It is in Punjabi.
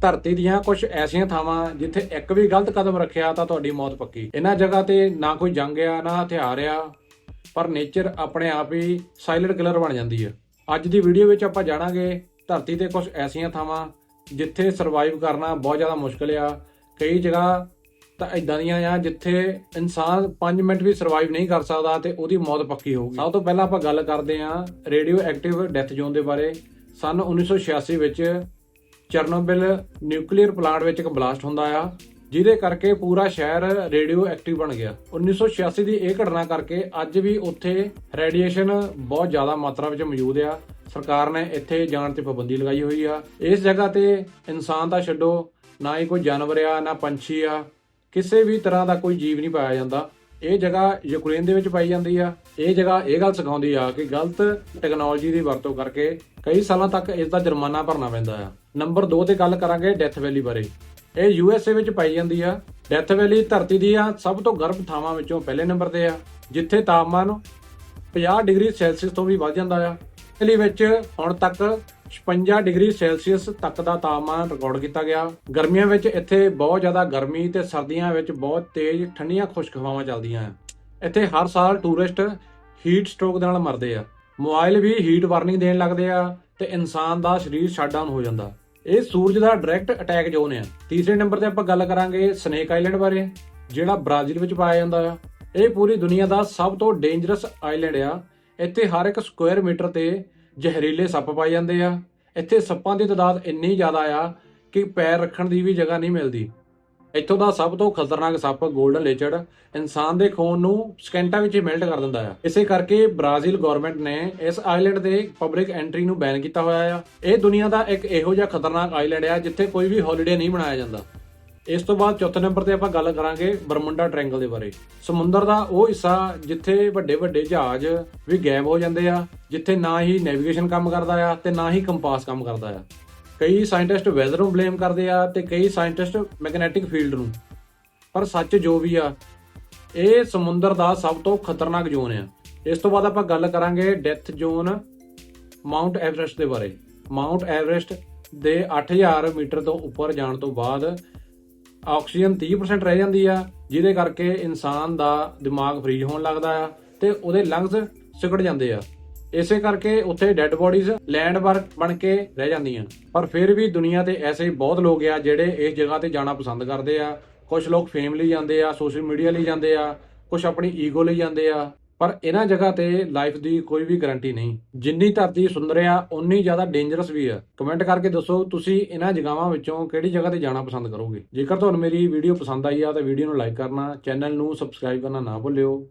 ਧਰਤੀ ਦੀਆਂ ਕੁਝ ਐਸੀਆਂ ਥਾਵਾਂ ਜਿੱਥੇ ਇੱਕ ਵੀ ਗਲਤ ਕਦਮ ਰੱਖਿਆ ਤਾਂ ਤੁਹਾਡੀ ਮੌਤ ਪੱਕੀ। ਇਹਨਾਂ ਜਗ੍ਹਾ ਤੇ ਨਾ ਕੋਈ ਜੰਗ ਆ, ਨਾ ਹਥਿਆਰ ਆ, ਪਰ ਨੇਚਰ ਆਪਣੇ ਆਪ ਹੀ ਸਾਇਲੈਂਟ ਕਿਲਰ ਬਣ ਜਾਂਦੀ ਹੈ ਅੱਜ ਦੀ ਵੀਡੀਓ ਵਿੱਚ ਆਪਾਂ ਜਾਣਾਂਗੇ ਧਰਤੀ ਤੇ ਕੁਝ ਐਸੀਆਂ ਥਾਵਾਂ ਜਿੱਥੇ ਸਰਵਾਈਵ ਕਰਨਾ ਬਹੁਤ ਜ਼ਿਆਦਾ ਮੁਸ਼ਕਲ ਆ। ਕਈ ਜਗ੍ਹਾ ਤਾਂ ਇਦਾਂ ਦੀਆਂ ਆ ਜਿੱਥੇ ਇਨਸਾਨ 5 ਮਿੰਟ ਵੀ ਸਰਵਾਈਵ ਨਹੀਂ ਕਰ ਸਕਦਾ ਤੇ ਉਹਦੀ ਮੌਤ ਪੱਕੀ ਹੋਊਗੀ। ਸਭ ਤੋਂ ਪਹਿਲਾਂ ਆਪਾਂ ਗੱਲ ਕਰਦੇ ਹਾਂ ਰੇਡੀਓ ਐਕਟਿਵ ਡੈਥ ਜ਼ੋਨ ਦੇ ਬਾਰੇ। ਸਨ 1986 ਵਿੱਚ ਚਰਨੋਬਿਲ ਨਿਊਕਲੀਅਰ ਪਲਾਂਟ ਵਿੱਚ ਇੱਕ ਬਲਾਸਟ ਹੁੰਦਾ ਆ, ਜਿਹਦੇ ਕਰਕੇ ਪੂਰਾ ਸ਼ਹਿਰ ਰੇਡੀਓ ਐਕਟਿਵ ਬਣ ਗਿਆ। 1986 ਦੀ ਇਹ ਘਟਨਾ ਕਰਕੇ ਅੱਜ ਵੀ ਉੱਥੇ ਰੇਡੀਏਸ਼ਨ ਬਹੁਤ ਜ਼ਿਆਦਾ ਮਾਤਰਾ ਵਿੱਚ ਮੌਜੂਦ ਆ। ਸਰਕਾਰ ਨੇ ਇੱਥੇ ਜਾਣ ਤੇ ਪਾਬੰਦੀ ਲਗਾਈ ਹੋਈ ਆ। ਇਸ ਜਗ੍ਹਾ ਤੇ ਇਨਸਾਨ ਤਾਂ ਛੱਡੋ, ਨਾ ਹੀ ਕੋਈ ਜਾਨਵਰ ਆ, ਨਾ ਪੰਛੀ ਆ। ਕਿਸੇ ਵੀ ਤਰ੍ਹਾਂ ਦਾ ਕੋਈ ਜੀਵ ਨਹੀਂ ਪਾਇਆ ਜਾਂਦਾ। ਇਹ ਜਗ੍ਹਾ ਯੂਕਰੇਨ ਦੇ ਵਿੱਚ ਪਾਈ ਜਾਂਦੀ ਆ। ਇਹ ਜਗ੍ਹਾ ਇਹ ਗੱਲ ਸਿਖਾਉਂਦੀ ਆ ਕਿ ਗਲਤ ਟੈਕਨੋਲੋਜੀ ਦੀ ਵਰਤੋਂ ਕਰਕੇ ਕਈ ਸਾਲਾਂ ਤੱਕ ਇਸ ਦਾ ਜੁਰਮਾਨਾ ਭਰਨਾ ਪੈਂਦਾ ਆ। ਨੰਬਰ 2 ਤੇ ਗੱਲ ਕਰਾਂਗੇ ਡੈਥ ਵੈਲੀ ਬਾਰੇ। ਇਹ ਯੂ ਐਸ ਏ ਵਿੱਚ ਪਾਈ ਜਾਂਦੀ ਆ। ਡੈਥ ਵੈਲੀ ਧਰਤੀ ਦੀਆਂ ਸਭ ਤੋਂ ਗਰਮ ਥਾਵਾਂ ਵਿੱਚੋਂ ਪਹਿਲੇ ਨੰਬਰ ਤੇ ਆ, ਜਿੱਥੇ ਤਾਪਮਾਨ 50 ਡਿਗਰੀ ਸੈਲਸੀਅਸ ਤੋਂ ਵੀ ਵੱਧ ਜਾਂਦਾ ਆ। ਇਟਲੀ ਵਿੱਚ ਹੁਣ ਤੱਕ 56 ਡਿਗਰੀ ਸੈਲਸੀਅਸ ਤੱਕ ਦਾ ਤਾਪਮਾਨ ਰਿਕਾਰਡ ਕੀਤਾ ਗਿਆ। ਗਰਮੀਆਂ ਵਿੱਚ ਇੱਥੇ ਬਹੁਤ ਜ਼ਿਆਦਾ ਗਰਮੀ ਤੇ ਸਰਦੀਆਂ ਵਿੱਚ ਬਹੁਤ ਤੇਜ਼ ਠੰਡੀਆਂ ਖੁਸ਼ਕ ਹਵਾਵਾਂ ਚੱਲਦੀਆਂ ਆ ਇੱਥੇ ਹਰ ਸਾਲ ਟੂਰਿਸਟ ਹੀਟ ਸਟ੍ਰੋਕ ਦੇ ਨਾਲ ਮਰਦੇ ਆ। ਮੋਬਾਈਲ ਵੀ ਹੀਟ ਵਾਰਨਿੰਗ ਦੇਣ ਲੱਗਦੇ ਆ ਤੇ ਇਨਸਾਨ ਦਾ ਸਰੀਰ ਸ਼ਟ ਡਾਊਨ ਹੋ ਜਾਂਦਾ। ਇਹ ਸੂਰਜ ਦਾ ਡਾਇਰੈਕਟ ਅਟੈਕ ਜ਼ੋਨ ਆ। ਤੀਸਰੇ ਨੰਬਰ ਤੇ ਆਪਾਂ ਗੱਲ ਕਰਾਂਗੇ ਸਨੇਕ ਆਈਲੈਂਡ ਬਾਰੇ, ਜਿਹੜਾ ਬ੍ਰਾਜ਼ੀਲ ਵਿੱਚ ਪਾਇਆ ਜਾਂਦਾ ਆ। ਇਹ ਪੂਰੀ ਦੁਨੀਆ ਦਾ ਸਭ ਤੋਂ ਡੇਂਜਰਸ ਆਈਲੈਂਡ ਆ। ਇੱਥੇ ਹਰ ਇੱਕ ਸਕੁਅਰ ਮੀਟਰ ਤੇ ਜ਼ਹਿਰੀਲੇ ਸੱਪ ਪਾਏ ਜਾਂਦੇ ਆ। ਇੱਥੇ ਸੱਪਾਂ ਦੀ ਤਾਦਾਦ ਇੰਨੀ ਜ਼ਿਆਦਾ ਆ ਕਿ ਪੈਰ ਰੱਖਣ ਦੀ ਵੀ ਜਗ੍ਹਾ ਨਹੀਂ ਮਿਲਦੀ। ਇੱਥੋਂ ਦਾ ਸਭ ਤੋਂ ਖਤਰਨਾਕ ਸੱਪ 골ਡਨ ਲੇਚਰਡ ਇਨਸਾਨ ਦੇ ਖੂਨ ਨੂੰ ਸਕਿੰਟਾਂ ਵਿੱਚ ਹੀ ਮੈਲਟ ਕਰ ਦਿੰਦਾ ਆ। ਇਸੇ ਕਰਕੇ ਬ੍ਰਾਜ਼ੀਲ ਗਵਰਨਮੈਂਟ ਨੇ ਇਸ ਆਈਲੈਂਡ ਦੇ ਪਬਲਿਕ ਐਂਟਰੀ ਨੂੰ ਬੈਨ ਕੀਤਾ ਹੋਇਆ ਆ। ਇਹ ਦੁਨੀਆ ਦਾ ਇੱਕ ਇਹੋ ਜਿਹਾ ਖਤਰਨਾਕ ਆਈਲੈਂਡ ਆ ਜਿੱਥੇ ਕੋਈ ਵੀ ਹੌਲੀਡੇ ਨਹੀਂ ਮਨਾਇਆ ਜਾਂਦਾ। ਇਸ ਤੋਂ ਬਾਅਦ ਚੌਥੇ ਨੰਬਰ ਤੇ ਆਪਾਂ ਗੱਲ ਕਰਾਂਗੇ ਬਰਮੁੰਡਾ ਟ੍ਰਾਇੰਗਲ ਦੇ ਬਾਰੇ। ਸਮੁੰਦਰ ਦਾ ਉਹ ਹਿੱਸਾ ਜਿੱਥੇ ਵੱਡੇ ਵੱਡੇ ਜਹਾਜ਼ ਵੀ ਗਾਇਬ ਹੋ ਜਾਂਦੇ ਆ। ਜਿੱਥੇ ਨਾ ਹੀ ਨੈਵੀਗੇਸ਼ਨ ਕੰਮ ਕਰਦਾ ਆ ਤੇ ਨਾ ਹੀ ਕੰਪਾਸ ਕੰਮ ਕਰਦਾ ਆ। ਕਈ ਸਾਇੰਟਿਸਟ ਵੈਦਰ ਨੂੰ ਬਲੇਮ ਕਰਦੇ ਆ ਤੇ ਕਈ ਸਾਇੰਟਿਸਟ ਮੈਗਨੈਟਿਕ ਫੀਲਡ ਨੂੰ। ਪਰ ਸੱਚ ਜੋ ਵੀ ਆ, ਇਹ ਸਮੁੰਦਰ ਦਾ ਸਭ ਤੋਂ ਖਤਰਨਾਕ ਜ਼ੋਨ ਆ। ਇਸ ਤੋਂ ਬਾਅਦ ਆਪਾਂ ਗੱਲ ਕਰਾਂਗੇ ਡੈਥ ਜ਼ੋਨ ਮਾਊਂਟ ਐਵਰੈਸਟ ਦੇ ਬਾਰੇ। ਮਾਊਂਟ ਐਵਰੈਸਟ ਦੇ 8000 ਮੀਟਰ ਤੋਂ ਉੱਪਰ ਜਾਣ ਤੋਂ ਬਾਅਦ ਆਕਸੀਜਨ 30% ਰਹਿ ਜਾਂਦੀ ਆ, ਜਿਹਦੇ ਕਰਕੇ ਇਨਸਾਨ ਦਾ ਦਿਮਾਗ ਫ੍ਰੀਜ ਹੋਣ ਲੱਗਦਾ ਆ ਤੇ ਉਹਦੇ ਲੰਗਸ ਸਿਕੜ ਜਾਂਦੇ ਆ। ਇਸੇ ਕਰਕੇ ਉੱਥੇ ਡੈੱਡ ਬੋਡੀਜ਼ ਲੈਂਡਮਾਰਕ ਬਣ ਕੇ ਰਹਿ ਜਾਂਦੀਆਂ। ਪਰ ਫਿਰ ਵੀ ਦੁਨੀਆ ਤੇ ਐਸੇ ਬਹੁਤ ਲੋਕ ਆ ਜਿਹੜੇ ਇਸ ਜਗ੍ਹਾ ਤੇ ਜਾਣਾ ਪਸੰਦ ਕਰਦੇ ਆ। ਕੁਝ ਲੋਕ ਫੇਮ ਲਈ ਜਾਂਦੇ ਆ ਸੋਸ਼ਲ ਮੀਡੀਆ ਲਈ ਜਾਂਦੇ ਆ ਕੁਝ ਆਪਣੀ ਈਗੋ ਲਈ ਜਾਂਦੇ ਆ। ਪਰ ਇਹਨਾਂ ਜਗ੍ਹਾ ਤੇ ਲਾਈਫ ਦੀ ਕੋਈ ਵੀ ਗਾਰੰਟੀ ਨਹੀਂ। ਜਿੰਨੀ ਧਰਤੀ ਸੁੰਦਰ ਆ ਉਨੀ ਜ਼ਿਆਦਾ ਡੇਂਜਰਸ ਵੀ ਆ। ਕਮੈਂਟ ਕਰਕੇ ਦੱਸੋ, ਤੁਸੀਂ ਇਹਨਾਂ ਜਗ੍ਹਾਵਾਂ ਵਿੱਚੋਂ ਕਿਹੜੀ ਜਗ੍ਹਾ ਤੇ ਜਾਣਾ ਪਸੰਦ ਕਰੋਗੇ? ਜੇਕਰ ਤੁਹਾਨੂੰ ਮੇਰੀ ਵੀਡੀਓ ਪਸੰਦ ਆਈ ਆ, ਤਾਂ ਵੀਡੀਓ ਨੂੰ ਲਾਈਕ ਕਰਨਾ ਚੈਨਲ ਨੂੰ ਸਬਸਕ੍ਰਾਈਬ ਕਰਨਾ ਨਾ ਭੁੱਲਿਓ।